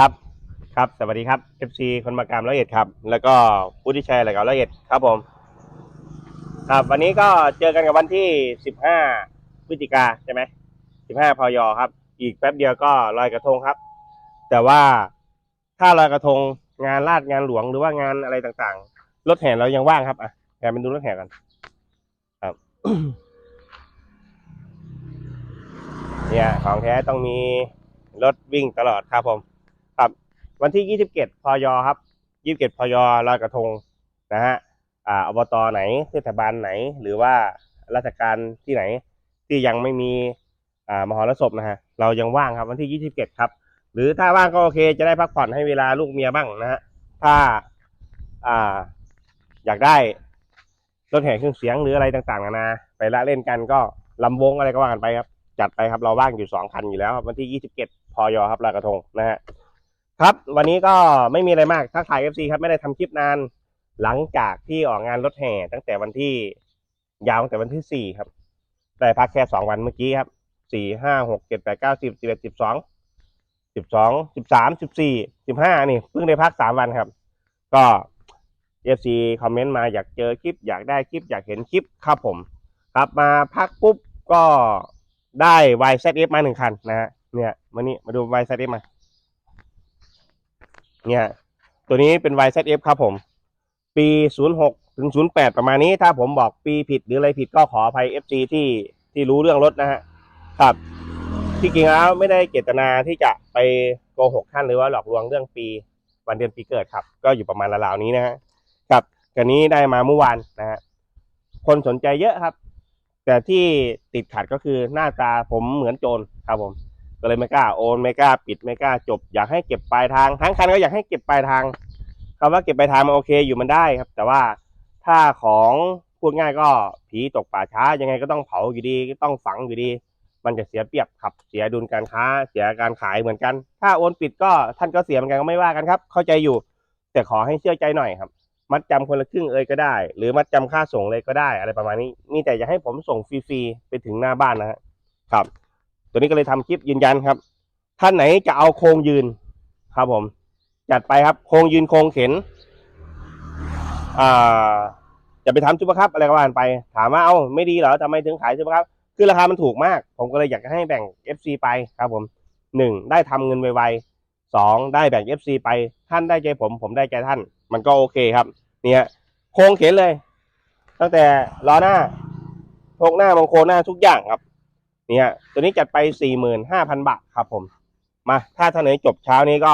ครับครับสวัสดีครับ FC คนมากรรมร้อยเอ็ดครับ แล้วก็ผู้ที่แชร์รายการร้อยเอ็ดครับผม ครับ วันนี้ก็เจอกันกับวันที่สิบห้าพฤศจิกาใช่ไหมสิบห้าพยครับ อีกแป๊บเดียวก็ลอยกระทงครับ แต่ว่าถ้าลอยกระทงงานลาดงานหลวงหรือว่างานอะไรต่างๆรถแห่เรายังว่างครับอะแกไปดูรถแห่กันครับ เนี่ยของแท้ต้องมีรถวิ่งตลอดครับผม วันที่ 27 พยครับ 27 พยลอยกระทงนะฮะอ่าอบตไหนเทศบาลไหน หรือว่าราชการที่ไหนที่ยังไม่มีอ่ามหรสพนะฮะเรายังว่างครับวันที่ 27 ครับ หรือถ้าว่างก็โอเค จะได้พักผ่อนให้เวลาลูกเมียบ้างนะฮะถ้าอ่าอยากได้รถแห่เครื่องเสียงหรืออะไรต่างๆนานาไปละเล่นกันก็ลำวงอะไรก็ว่ากันไปครับ จัดไปครับเราว่างอยู่สองคันอยู่แล้วครับวันที่ 27 พยครับลอยกระทงนะฮะ ครับ วันนี้ก็ไม่มีอะไรมากทักทาย FC ครับไม่ได้ทำคลิปนาน หลังจากที่ออกงานรถแห่ตั้งแต่วันที่ยาวตั้งแต่วันที่สี่ครับได้พักแค่สองวันเมื่อกี้ครับสี่ห้าหกเจ็ดแปดเก้าสิบสิบเอ็ดสิบสองสิบสองสิบสามสิบสี่สิบห้านี่เพิ่งได้พักสามวันครับ ก็ FC คอมเมนต์มาอยากเจอคลิป อยากได้คลิป อยากเห็นคลิปครับผม ครับมาพักปุ๊บก็ได้ YZF มาหนึ่งคันนะฮะเนี่ยมานี่มาดู YZF มา เนี่ย ตัวนี้เป็น YZF ครับผม ปี 06 ถึง 08 ประมาณนี้ ถ้าผมบอกปีผิดหรืออะไรผิดก็ขออภัย FC ที่ที่รู้เรื่องรถนะฮะ ครับ ที่จริงแล้วไม่ได้เจตนาที่จะไปโกหกท่านหรือว่าหลอกลวงเรื่องปีวันเดือนปีเกิดครับ ก็อยู่ประมาณราวๆนี้นะฮะครับกันนี้ได้มาเมื่อวานนะฮะ คนสนใจเยอะครับ แต่ที่ติดขัดก็คือหน้าตาผมเหมือนโจรครับผม ก็เลยไม่กล้าโอนไม่กล้าปิดไม่กล้าจบ อยากให้เก็บปลายทางทั้งคันก็อยากให้เก็บปลายทางคำว่าเก็บปลายทางมันโอเคอยู่มันได้ครับ แต่ว่าถ้าของพูดง่ายก็ผีตกป่าช้ายังไงก็ต้องเผาอยู่ดีต้องฝังอยู่ดี มันจะเสียเปรียบครับเสียดุลการค้า เสียการขายเหมือนกัน ถ้าโอนปิดก็ท่านก็เสียเหมือนกันก็ไม่ว่ากันครับ เข้าใจอยู่ แต่ขอให้เชื่อใจหน่อยครับ มัดจำคนละครึ่งเอ่ยก็ได้ หรือมัดจำค่าส่งเลยก็ได้อะไรประมาณนี้ นี่แต่อย่าให้ผมส่งฟรีๆไปถึงหน้าบ้านนะฮะครับ ตัวนี้ก็เลยทำคลิปยืนยันครับ ท่านไหนจะเอาโครงยืนครับผม จัดไปครับโครงยืนโครงเข็นอ่าจะไปทำซุปเปอร์คัพอะไรก็ว่ากันไป ถามว่าเอ้าไม่ดีเหรอทำไมถึงขายซุปเปอร์คัพคือราคามันถูกมาก ผมก็เลยอยากจะให้แบ่ง FC ไปครับผมหนึ่งได้ทำเงินไวๆสองได้แบ่ง FC ไปท่านได้ใจผมผมได้ใจท่าน มันก็โอเคครับ เนี่ยโครงเข็นเลย ตั้งแต่ล้อหน้าโชกหน้ามงโคหน้าทุกอย่างครับ เนี่ยตัวนี้จัดไปสี่หมื่นห้าพันบาทครับผมมาถ้าท่านไหนจบเช้านี้ก็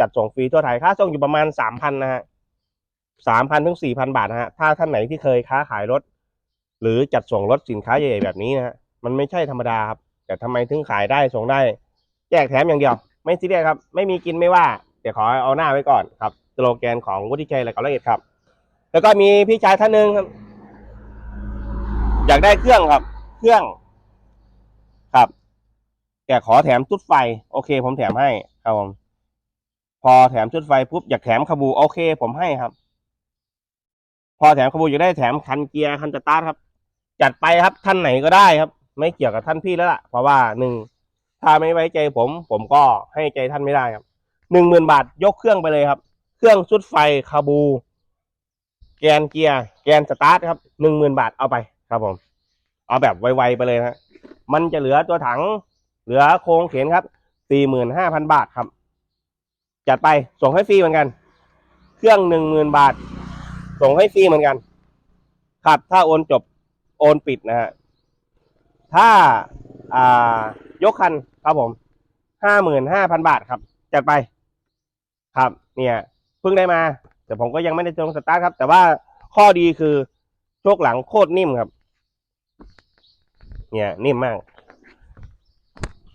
จัดส่งฟรีทั่วไทยค่าส่งอยู่ประมาณสามพันนะฮะสามพันถึงสี่พันบาทนะฮะถ้าท่านไหนที่เคยค้าขายรถ หรือจัดส่งรถสินค้าใหญ่ๆแบบนี้นะฮะมันไม่ใช่ธรรมดาครับแต่ทำไมถึงขายได้ส่งได้ แจกแถมอย่างเดียว ไม่ซีเรียสครับ ไม่มีกินไม่ว่าแต่ขอเอาหน้าไว้ก่อนครับสโลแกนของวุฒิชัยและก็ลเอียดครับ แล้วก็มีพี่ชายท่านหนึ่งครับ อยากได้เครื่องครับ เครื่อง แกขอแถมชุดไฟ โอเค ผมแถมให้ครับผมพอแถมชุดไฟปุ๊บอยากแถมขบูโอเค ผมให้ครับ พอแถมขบูอยากได้แถมคันเกียร์คันสตาร์ทครับ จัดไปครับท่านไหนก็ได้ครับ ไม่เกี่ยวกับท่านพี่แล้วล่ะ เพราะว่าหนึ่งถ้าไม่ไว้ใจผม ผมก็ให้ใจท่านไม่ได้ครับหนึ่งหมื่นบาทยกเครื่องไปเลยครับ เครื่องชุดไฟคาบู แกนเกียร์แกนสตาร์ทครับหนึ่งหมื่นบาทเอาไปครับผม เอาแบบไวๆไปเลยนะมันจะเหลือตัวถัง เหลือโครงเข็นครับสี่หมื่นห้าพันบาทครับ จัดไปส่งให้ฟรีเหมือนกัน เครื่องหนึ่งหมื่นบาท ส่งให้ฟรีเหมือนกันครับถ้าโอนจบโอนปิดนะฮะถ้าอ่ายกคันครับผมห้าหมื่นห้าพันบาทครับ จัดไป ครับ เนี่ยเพิ่งได้มา แต่ผมก็ยังไม่ได้ลงสตาร์ทครับ แต่ว่าข้อดีคือโชคหลังโคตรนิ่มครับ เนี่ยนิ่มมาก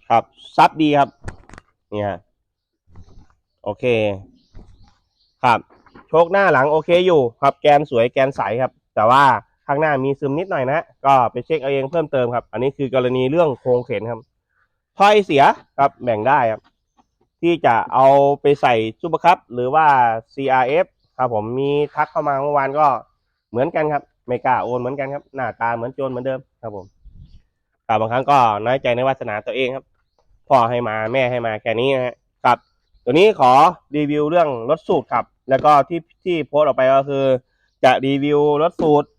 ครับ ซับดีครับ เนี่ยโอเค ครับโชคหน้าหลังโอเคอยู่ ครับแกนสวยแกนใสครับ แต่ว่าข้างหน้ามีซึมนิดหน่อยนะก็ไปเช็คเอาเองเพิ่มเติมครับ อันนี้คือกรณีเรื่องโครงเข็นครับถ้อยเสียครับแบ่งได้ครับ ที่จะเอาไปใส่ซูเปอร์คัพหรือว่า CRF ครับผมมีทักเข้ามาเมื่อวานก็เหมือนกันครับไม่กล้าโอนเหมือนกันครับ หน้าตาเหมือนโจรเหมือนเดิมครับผมครับบางครั้งก็น้อยใจในวาสนาตัวเองครับ พ่อให้มาแม่ให้มาแค่นี้นะครับ ตัวนี้ขอรีวิวเรื่องรถสูตรครับ แล้วก็ที่ที่โพสต์ออกไปก็คือ จะรีวิวรถสูตร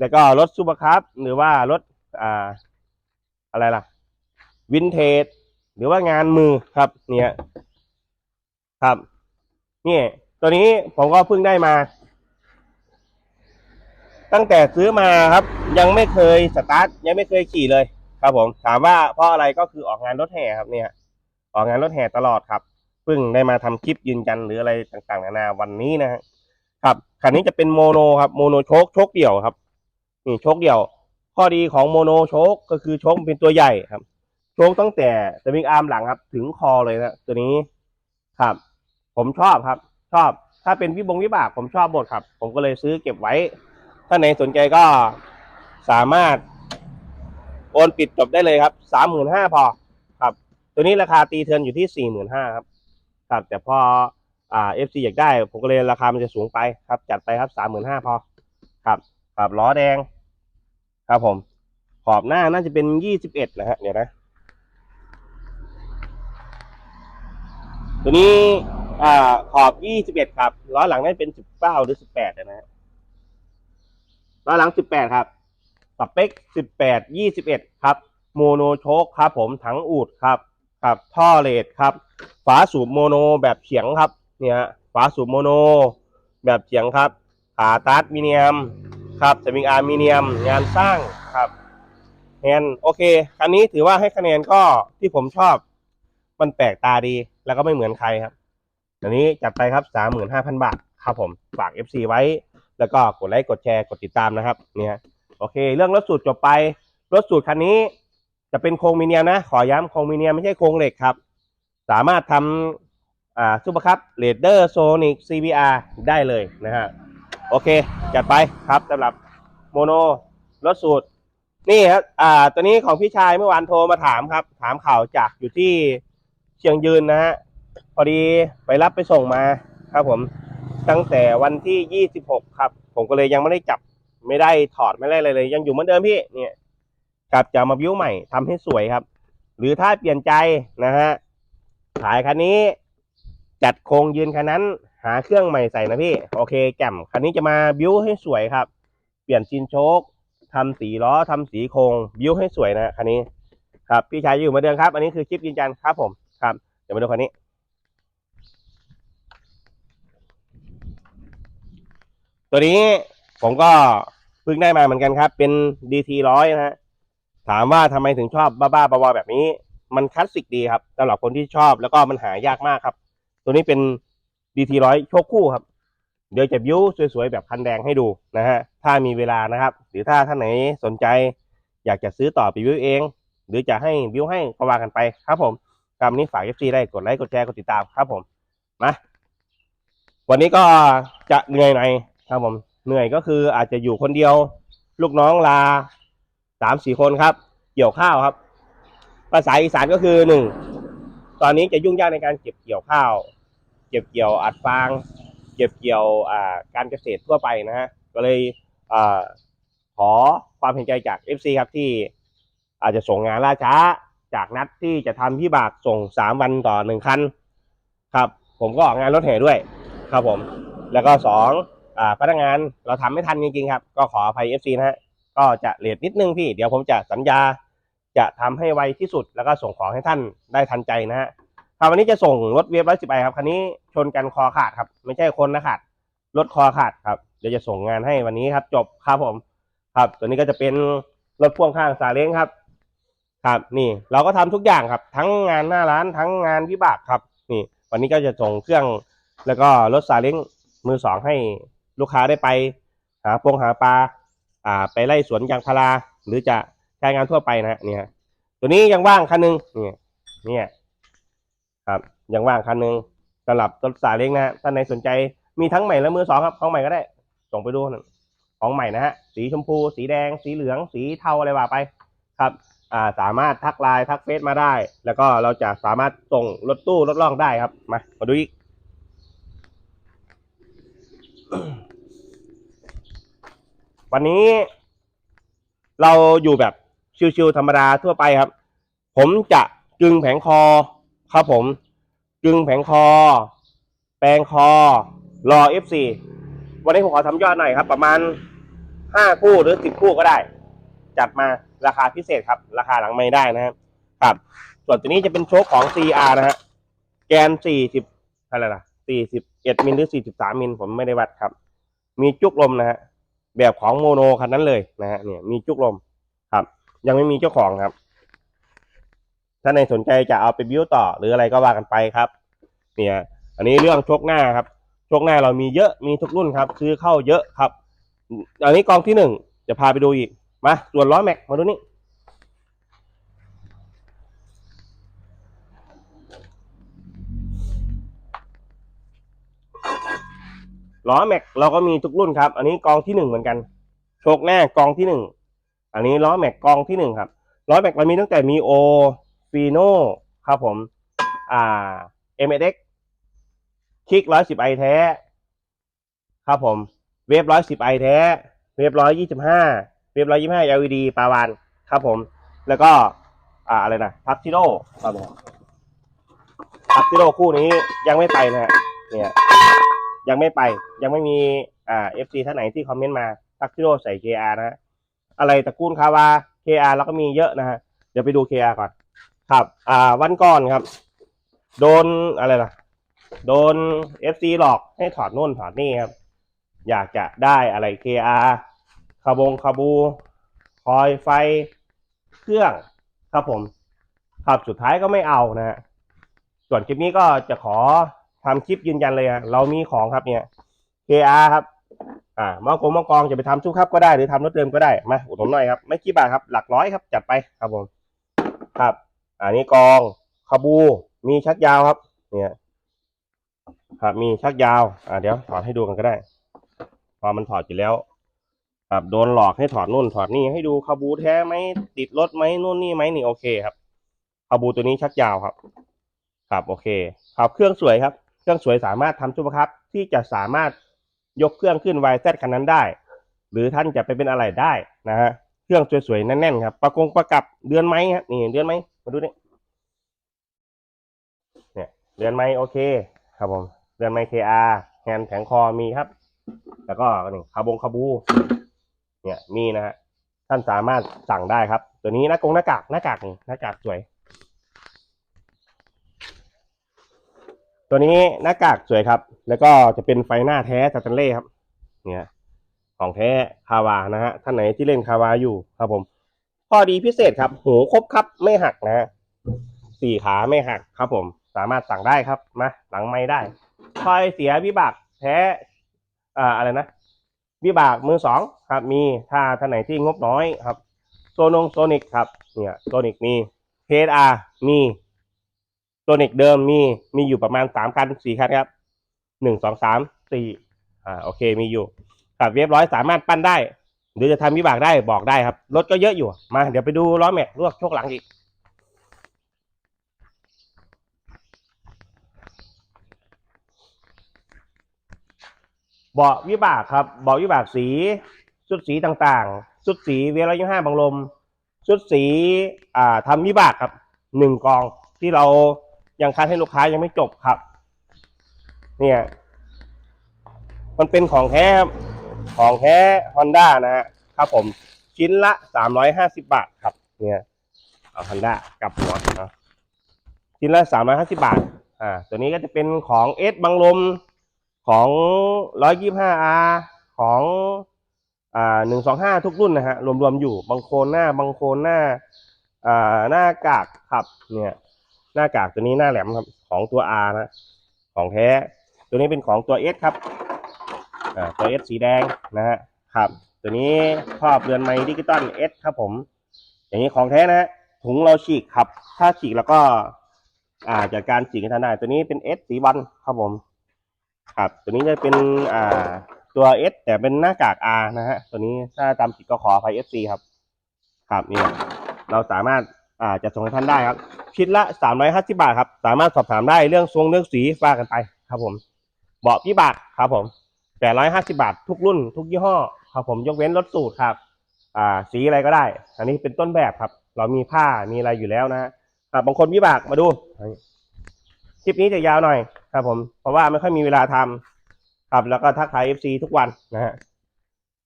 แล้วก็รถซูเปอร์คัพหรือว่ารถอ่าอะไรล่ะวินเทจหรือว่างานมือครับ เนี่ยครับนี่ตัวนี้ผมก็เพิ่งได้มา ตั้งแต่ซื้อมาครับ ยังไม่เคยสตาร์ทยังไม่เคยขี่เลย ครับผมถามว่าเพราะอะไรก็คือออกงานรถแห่ครับเนี่ย ออกงานรถแห่ตลอดครับเพิ่งได้มาทำคลิปยืนยันหรืออะไรต่างๆนานาวันนี้นะฮะครับคันนี้จะเป็นโมโนครับโมโนโชคโชคเดี่ยวครับนี่โชคเดี่ยว ข้อดีของโมโนโชคก็คือโชคเป็นตัวใหญ่ครับโชคตั้งแต่สวิงอาร์มหลังครับ ถึงคอเลยนะตัวนี้ครับ ผมชอบครับ ชอบ ถ้าเป็นวิบงวิบากผมชอบหมดครับ ผมก็เลยซื้อเก็บไว้ ถ้าไหนสนใจก็สามารถ โอนปิดจบได้เลยครับสามหมื่นห้าพอครับ ตัวนี้ราคาตีเทินอยู่ที่สี่หมื่นห้าครับครับแต่พออ่าเอฟซีอยากได้ ผมก็เลยราคามันจะสูงไปครับ จัดไปครับสามหมื่นห้าพอครับครับล้อแดง ครับผม ขอบหน้าน่าจะเป็นยี่สิบเอ็ดนะฮะเดี๋ยวนะ ตัวนี้อ่าขอบยี่สิบเอ็ดครับล้อหลังน่าจะเป็นสิบเก้าหรือสิบแปดนะฮะล้อหลังสิบแปดครับ สเปคสิบแปดยี่สิบเอ็ดครับ โมโนโชคครับผมถังอูดครับครับท่อเลดครับ ฝาสูบโมโนแบบเฉียงครับ เนี่ยฝาสูบโมโน แบบเฉียงครับ ขาตัดมิเนียมครับสวิงอาร์มิเนียม งานสร้างครับแฮนโอเค คันนี้ถือว่าให้คะแนนก็ที่ผมชอบ มันแปลกตาดีแล้วก็ไม่เหมือนใครครับอันนี้จัดไปครับสามหมื่นห้าพันบาทครับผม ฝาก FC ไว้ แล้วก็กดไลค์ กดแชร์ กดติดตามนะครับ เนี่ย โอเค เรื่องรถสูตรจบไป รถสูตรคันนี้ จะเป็นโครงมิเนียมนะ ขอย้ำโครงมิเนียมไม่ใช่โครงเหล็กครับ สามารถทำอ่าซูเปอร์คัพเรดเดอร์โซนิก CBR ได้เลยนะฮะ โอเค จัดไปครับสำหรับโมโนรถสูตร นี่ครับอ่าตัวนี้ของพี่ชายเมื่อวานโทรมาถามครับ ถามข่าวจากอยู่ที่เชียงยืนนะฮะ พอดีไปรับไปส่งมาครับผมตั้งแต่วันที่ 26 ครับ ผมก็เลยยังไม่ได้จับ ไม่ได้ถอดไม่ได้อะไรเลย ยังอยู่เหมือนเดิมพี่เนี่ยกับจะมาบิ้วใหม่ทำให้สวยครับ หรือถ้าเปลี่ยนใจนะฮะขายคันนี้ จัดโครงยืนคันนั้น หาเครื่องใหม่ใส่นะพี่โอเคแจ่มคันนี้จะมาบิ้วให้สวยครับ เปลี่ยนซินโชคทำสีล้อทำสีโครงบิ้วให้สวยนะคันนี้ ครับพี่ชายอยู่เหมาเดิมครับ อันนี้คือคลิปยืนยันครับผมครับเดี๋ยวมาดูคันนี้ตัวนี้ ผมก็เพิ่งได้มาเหมือนกันครับ เป็น DT ร้อยนะฮะถามว่าทำไมถึงชอบบ้าๆบอๆแบบนี้ มันคลาสสิกดีครับสำหรับคนที่ชอบแล้วก็มันหายากมากครับ ตัวนี้เป็น DT ร้อยโชคคู่ครับ เดี๋ยวจะบิ้วสวยๆแบบคันแดงให้ดูนะฮะถ้ามีเวลานะครับ หรือถ้าท่านไหนสนใจ อยากจะซื้อต่อไปบิ้วเอง หรือจะให้บิ้วให้ก็ว่ากันไปครับผมครับวันนี้ฝาก FC ได้กดไลค์กดแชร์กดติดตามครับผมมาวันนี้ก็จะเหนื่อยหน่อยครับผม เหนื่อยก็คืออาจจะอยู่คนเดียว ลูกน้องลาสามสี่คนครับ เกี่ยวข้าวครับ ภาษาอีสานก็คือหนึ่งตอนนี้จะยุ่งยากในการเก็บเกี่ยวข้าว เก็บเกี่ยวอัดฟางเก็บเกี่ยวการเกษตรทั่วไปนะฮะก็เลยอขอความเห็นใจจาก FC ครับที่อาจจะส่งงานล่าช้าจากนัดที่จะทำพี่บากส่งสามวันต่อหนึ่งคันครับ ผมก็ออกงานรถแห่ด้วย ครับผม แล้วก็สอง พนักงานเราทำไม่ทันจริงๆครับ ก็ขออภัย FC นะฮะก็จะเลทนิดนึงพี่ เดี๋ยวผมจะสัญญา จะทำให้ไวที่สุด แล้วก็ส่งของให้ท่านได้ทันใจนะฮะครับวันนี้จะส่งรถเวฟร้อยสิบไปครับคันนี้ชนกันคอขาดครับ ไม่ใช่คนนะขาดรถคอขาดครับเดี๋ยวจะส่งงานให้วันนี้ครับ จบครับผม ครับ ตัวนี้ก็จะเป็นรถพ่วงข้างซาเล้งครับ ครับนี่เราก็ทำทุกอย่างครับ ทั้งงานหน้าร้านทั้งงานวิบากครับ นี่ วันนี้ก็จะส่งเครื่อง แล้วก็รถซาเล้งมือสองให้ ลูกค้าได้ไปหาปงหาปลาอ่าไปไล่สวนยางพาราหรือจะใช้งานทั่วไปนะฮะเนี่ย ตัวนี้ยังว่างคันหนึงเนี่ยเนี่ยครับยังว่างคันหนึงสำหรับรถสายเล้งนะฮะท่านไหนสนใจมีทั้งใหม่และมือสองครับของใหม่ก็ได้ ส่งไปดูนึ่งของใหม่นะฮะสีชมพู สีแดง สีเหลือง สีเทาอะไรว่าไปครับอ่าสามารถทักไลน์ทักเฟซมาได้ แล้วก็เราจะสามารถส่งรถตู้รถล่องได้ครับมามาดูอีก วันนี้ เราอยู่แบบชิวๆธรรมดาทั่วไปครับ ผมจะกึงแผงคอครับผมกึงแผงคอ แปลงคอ รอ F4 วันนี้ผมขอทำยอดหน่อยครับ ประมาณห้าคู่หรือสิบคู่ก็ได้ จัดมาราคาพิเศษครับ ราคาหลังไม่ได้นะครับครับ ส่วนตัวนี้จะเป็นโชคของ CR นะฮะแกนสี่สิบอะไรล่ะสี่สิบเอ็ดมิลหรือสี่สิบสามมิลผมไม่ได้วัดครับ มีจุกลมนะฮะ แบบของโมโนคันนั้นเลยนะฮะเนี่ยมีจุกลมครับ ยังไม่มีเจ้าของครับ ถ้าในสนใจจะเอาไปบิ้วต่อหรืออะไรก็ว่ากันไปครับ เนี่ย อันนี้เรื่องชกหน้าครับชกหน้าเรามีเยอะมีทุกรุ่นครับ ซื้อเข้าเยอะครับ อันนี้กองที่หนึ่งจะพาไปดูอีกมาส่วนล้อแม็กมาดูนี่ ล้อแม็กเราก็มีทุกรุ่นครับ อันนี้กองที่หนึ่งเหมือนกัน โชคหน้ากองที่หนึ่งอันนี้ล้อแม็กกองที่หนึ่งครับล้อแม็กเรามีตั้งแต่มีโอฟีโนครับผม อ่าเอ็มเอ็กคิกร้อยสิบไอแท้ ครับผม เวฟร้อยสิบไอแท้ เวฟร้อยยี่สิบห้าเวฟร้อยยี่ห้า LED ปาวานครับผม แล้วก็ อ่าอะไรนะทักซิโดครับผมทักซิโดคู่นี้ยังไม่ไปนะฮะเนี่ย ยังไม่ไปยังไม่มีอ่าเอฟซีท่านไหนที่คอมเมนต์มาทักซิโดใส่ KR นะฮะอะไรตระกูลคาวา KR แล้วก็มีเยอะนะฮะเดี๋ยวไปดู KR ก่อน ครับ อ่าวันก่อนครับ โดนอะไรล่ะ โดน FC หลอกให้ถอดนู่นถอดนี่ครับ อยากจะได้อะไร KR คาบงคาบู คอยไฟเครื่องครับผม ครับสุดท้ายก็ไม่เอานะฮะส่วนคลิปนี้ก็จะขอ ทำคลิปยืนยันเลยอะเรามีของครับเนี่ย KR ครับ อ่ามอกงมอกองจะไปทำทุกครับก็ได้หรือทำรถเดิมก็ได้มาอุดหนุนหน่อยครับไม่กี่บาทครับหลักร้อยครับจัดไปครับผมครับอันนี้กองคาบูมีชักยาวครับ เนี่ยครับมีชักยาว อ่าเดี๋ยวถอดให้ดูกันก็ได้ พอมันถอดอยู่แล้ว ครับโดนหลอกให้ถอดนู่นถอดนี่ให้ดูคาบูแท้ไหมติดรถไหมนู่นนี่ไหมนี่โอเคครับคาบูตัวนี้ชักยาวครับ ครับโอเคครับเครื่องสวยครับ เครื่องสวยสามารถทำซุปเปร์คัพที่จะสามารถยกเครื่องขึ้น YZ คันนั้นได้ หรือท่านจะไปเป็นอะไรได้นะฮะเครื่องสวยๆแน่นๆครับประกงประกับเดือนไหมครับนี่เดือนไหมมาดูนี่เนี่ยเดือนไหมโอเค ครับผมเดือนไหม KR แฮนแข็งคอมีครับ แล้วก็นี่คาบงคาบู เนี่ยมีนะฮะท่านสามารถสั่งได้ครับ ตัวนี้หน้ากงหน้ากากหน้ากากนี่หน้ากากสวย ตัวนี้หน้ากากสวยครับ แล้วก็จะเป็นไฟหน้าแท้สแตนเล่ครับ เนี่ย ของแท้คาวานะฮะท่านไหนที่เล่นคาวาอยู่ครับผม ข้อดีพิเศษครับหูครบครับไม่หักนะฮะสี่ขาไม่หักครับผม สามารถสั่งได้ครับมาหลังไม่ได้คอยเสียวิบากแท้อ่าอะไรนะวิบากมือสองครับ มีถ้าท่านไหนที่งบน้อยครับโซนงโซนิกครับ เนี่ยโซนิกมีเพดอามี โซนิกเดิมมีมีอยู่ประมาณสามคันสี่คันครับหนึ่งสองสามสี่อ่าโอเคมีอยู่ครับเรียบร้อยสามารถปั้นได้ หรือจะทำวิบากได้บอกได้ครับ รถก็เยอะอยู่ มา เดี๋ยวไปดูล้อแม็กลวกโชคหลังอีกเบาะวิบากครับเบาะวิบากสีชุดสีต่างๆชุดสีเวลายี่ห้าบังลมชุดสีอ่าทำวิบากครับหนึ่งกองที่เรา ยังคัดให้ลูกค้ายังไม่จบครับ เนี่ย มันเป็นของแท้ครับของแท้ฮอนด้านะฮะครับผมชิ้นละสามร้อยห้าสิบาทครับ เนี่ยเอาฮอนด้ากลับหัวนะชิ้นละสามร้อยห้าสิบาท อ่า ตัวนี้ก็จะเป็นของเอสบังลมของร้อยยี่ห้าอาของอ่าหนึ่งสองห้าทุกรุ่นนะฮะรวมๆอยู่บางโคนหน้าบางโคนหน้าอ่าหน้ากากครับเนี่ย หน้ากากตัวนี้หน้าแหลมครับ ของตัว R นะ ของแท้ ตัวนี้เป็นของตัว S ครับตัว S สีแดงนะฮะครับ ตัวนี้ครอบเรือนไม้ดิจิตอล S ครับผม อย่างนี้ของแท้นะฮะถุงเราฉีกครับ ถ้าฉีกแล้วก็ อ่าจัดการฉีกให้ท่านได้ ตัวนี้เป็น S สีวันครับผม ครับ ตัวนี้จะเป็นอ่าตัว S แต่เป็นหน้ากาก R นะฮะ ตัวนี้ถ้าตามผิดก็ขออภัย FC ครับ ครับนี่เราสามารถอ่าจะส่งให้ท่านได้ครับ ชิ้นละ 350 บาทครับ สามารถสอบถามได้เรื่องทรงเรื่องสีฟ้ากันไปครับผม เบาะพี่บาทครับผม 850 บาท ทุกรุ่น ทุกยี่ห้อครับผมยกเว้นรถสูตรครับ อ่า สีอะไรก็ได้ อันนี้เป็นต้นแบบครับ เรามีผ้ามีอะไรอยู่แล้วนะครับบางคนวิบากมาดูคลิปนี้จะยาวหน่อยครับผม เพราะว่าไม่ค่อยมีเวลาทำครับ แล้วก็ทักทายเอฟซีทุกวันนะฮะ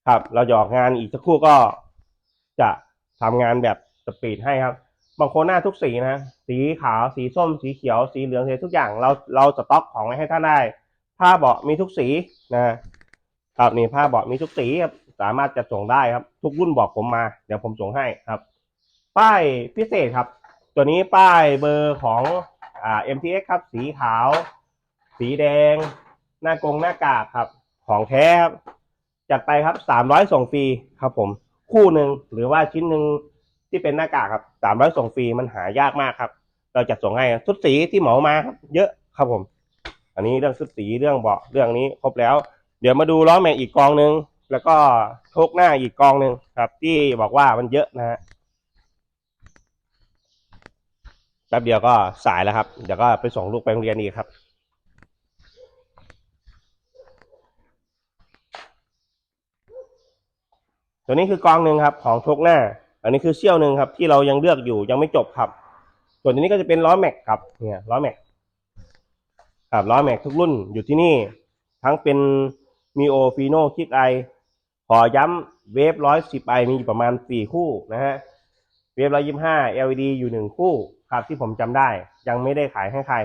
ครับ เราจะออกงานอีกสักครู่ก็จะทำงานแบบสปีดให้ครับ บางคนหน้าทุกสีนะสีขาวสีส้ม สีเขียว สีเหลืองสีทุกอย่างเราเราสต็อกของไว้ให้ท่านได้ ผ้าเบาะมีทุกสีนะครับนี่ผ้าเบาะมีทุกสีครับสามารถจะส่งได้ครับ ทุกรุ่นบอกผมมา เดี๋ยวผมส่งให้ครับ ป้ายพิเศษครับ ตัวนี้ป้ายเบอร์ของอ่า MTX ครับ สีขาว สีแดง หน้ากงหน้ากากครับ ของแท้ครับจัดไปครับสามร้อยส่งฟรีครับผม คู่หนึ่งหรือว่าชิ้นหนึ่ง ที่เป็นหน้ากากครับสามร้อยส่งฟรีมันหายากมากครับ เราจะส่งให้ชุดสีที่เหมามาครับเยอะครับผม อันนี้เรื่องชุดสีเรื่องเบาะเรื่องนี้ครบแล้ว เดี๋ยวมาดูล้อแม็กอีกกองหนึ่งแล้วก็โชกหน้าอีกกองหนึ่งครับ ที่บอกว่ามันเยอะนะฮะแป๊บเดียวก็สายแล้วครับ เดี๋ยวก็ไปส่งลูกไปโรงเรียนอีกครับ ตัวนี้คือกองหนึ่งครับของโชกหน้า อันนี้คือเซี่ยวหนึ่งครับ ที่เรายังเลือกอยู่ยังไม่จบครับ ส่วนตัวนี้ก็จะเป็นล้อแม็กครับเนี่ยล้อแม็กครับล้อแม็กทุกรุ่นอยู่ที่นี่ ทั้งเป็นมีโอฟีโนคิกไอขอย้ำเวฟร้อยสิบไอมีอยู่ประมาณสี่คู่นะฮะเวฟร้อยยี่ห้า LED อยู่หนึ่งคู่ครับที่ผมจำได้ ยังไม่ได้ขายให้ใคร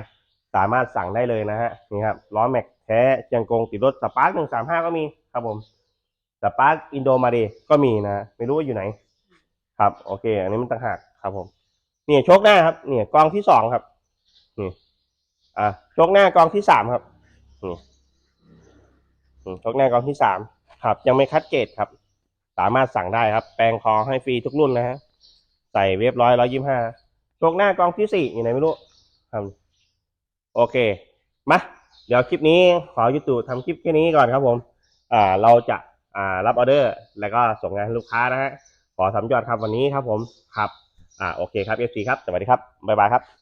สามารถสั่งได้เลยนะฮะนี่ครับล้อแม็กแท้เชียงกงติดรถสปาร์คหนึ่งสามห้าก็มีครับผมสปาร์คอินโดมาเดก็มีนะ ไม่รู้ว่าอยู่ไหน ครับโอเค อันนี้มันต่างหากครับผมเนี่ยโชคหน้าครับเนี่ยกองที่สองครับนี่อะโชคหน้ากองที่สามครับนี่โชคหน้ากองที่สามครับ ยังไม่คัดเกรดครับ สามารถสั่งได้ครับ แปลงคอให้ฟรีทุกรุ่นนะฮะใส่เวฟร้อยร้อยยี่ห้าโชคหน้ากองที่สี่อยู่ไหนไม่รู้ครับโอเคมาเดี๋ยวคลิปนี้ขอยุติทำคลิปแค่นี้ก่อนครับผมอ่าเราจะอ่ารับออเดอร์ แล้วก็ส่งงานให้ลูกค้านะฮะ อสามยอดครับวันนี้ครับผมครับอ่าโอเคครับเอฟซีครับสวัสดีครับบ๊ายบายครับ